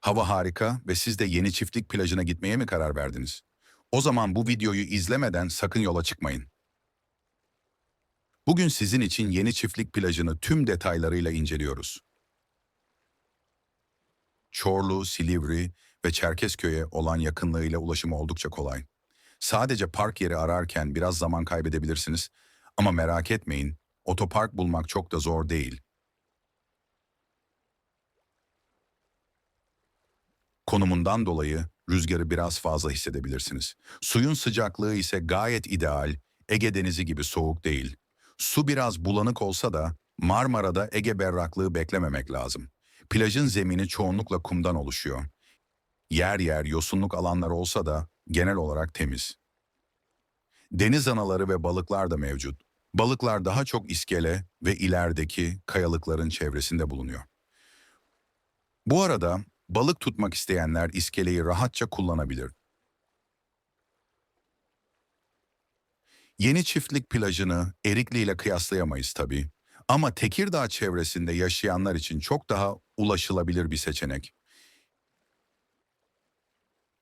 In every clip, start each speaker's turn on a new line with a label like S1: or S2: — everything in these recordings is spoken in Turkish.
S1: Hava harika ve siz de yeni çiftlik plajına gitmeye mi karar verdiniz? O zaman bu videoyu izlemeden sakın yola çıkmayın. Bugün sizin için yeni çiftlik plajını tüm detaylarıyla inceliyoruz. Çorlu, Silivri ve Çerkezköy'e olan yakınlığıyla ulaşımı oldukça kolay. Sadece park yeri ararken biraz zaman kaybedebilirsiniz ama merak etmeyin, otopark bulmak çok da zor değil. Konumundan dolayı rüzgarı biraz fazla hissedebilirsiniz. Suyun sıcaklığı ise gayet ideal, Ege Denizi gibi soğuk değil. Su biraz bulanık olsa da Marmara'da Ege berraklığı beklememek lazım. Plajın zemini çoğunlukla kumdan oluşuyor. Yer yer yosunluk alanlar olsa da genel olarak temiz. Deniz anaları ve balıklar da mevcut. Balıklar daha çok iskele ve ilerideki kayalıkların çevresinde bulunuyor. Bu arada balık tutmak isteyenler iskeleyi rahatça kullanabilir. Yeni çiftlik plajını Erikli ile kıyaslayamayız tabii. Ama Tekirdağ çevresinde yaşayanlar için çok daha ulaşılabilir bir seçenek.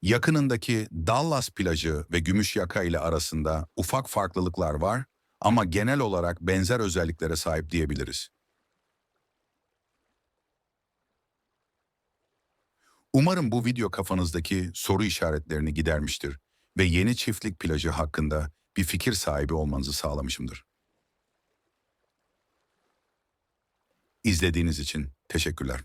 S1: Yakınındaki Dallas plajı ve Gümüşyaka ile arasında ufak farklılıklar var ama genel olarak benzer özelliklere sahip diyebiliriz. Umarım bu video kafanızdaki soru işaretlerini gidermiştir ve yeni çiftlik plajı hakkında bir fikir sahibi olmanızı sağlamışımdır. İzlediğiniz için teşekkürler.